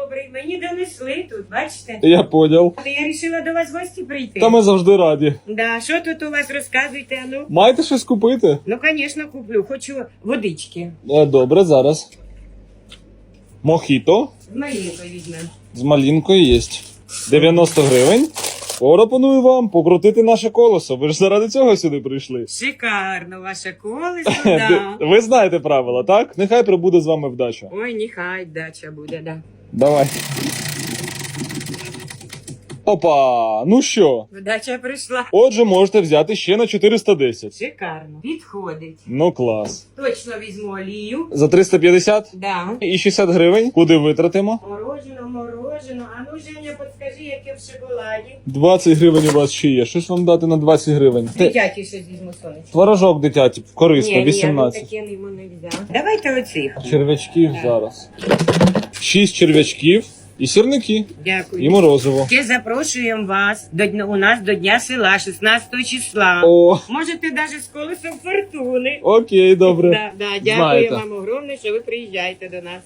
Добрий, мені донесли тут, бачите? Я поняв. Я вирішила до вас в гості прийти. Та ми завжди раді. Да, що тут у вас розказуєте, а ну? Маєте щось купити? Ну, звісно, куплю. Хочу водички. Е, Добре, зараз. Мохіто З малинкою візьмемо. з малінкою є. 90 гривень. Пропоную вам покрутити наше колесо. Ви ж заради цього сюди прийшли. Шикарно, ваше колесо, да. Ви знаєте правила, так? Нехай прибуде з вами вдача. Ой, нехай дача буде, да. Давай. Опа! Ну що? Вдача прийшла. Отже, можете взяти ще на 410. Шикарно. Підходить. Ну клас. Точно візьму олію. За 350 Да. і 60 гривень. Куди витратимо? Морожено, морожено. А ну, Женя, підскажи, яке в шоколаді. 20 гривень у вас ще є. Що ж вам дати на 20 гривень? Те- Дитячий щось візьму сонечко. Творожок дитячий, корисно, Ні, ні, 18. ну таке йому не взяв. Давайте оцих. Черв'ячків зараз. 6 черв'ячків і сірники, Дякую. і морозиво. Ще запрошуємо вас до дня- у нас до Дня села 16 числа. О, Можете навіть з колесом фортуни. окей, добре. Да, да, дякую Знаєте. вам огромне, що ви приїжджаєте до нас.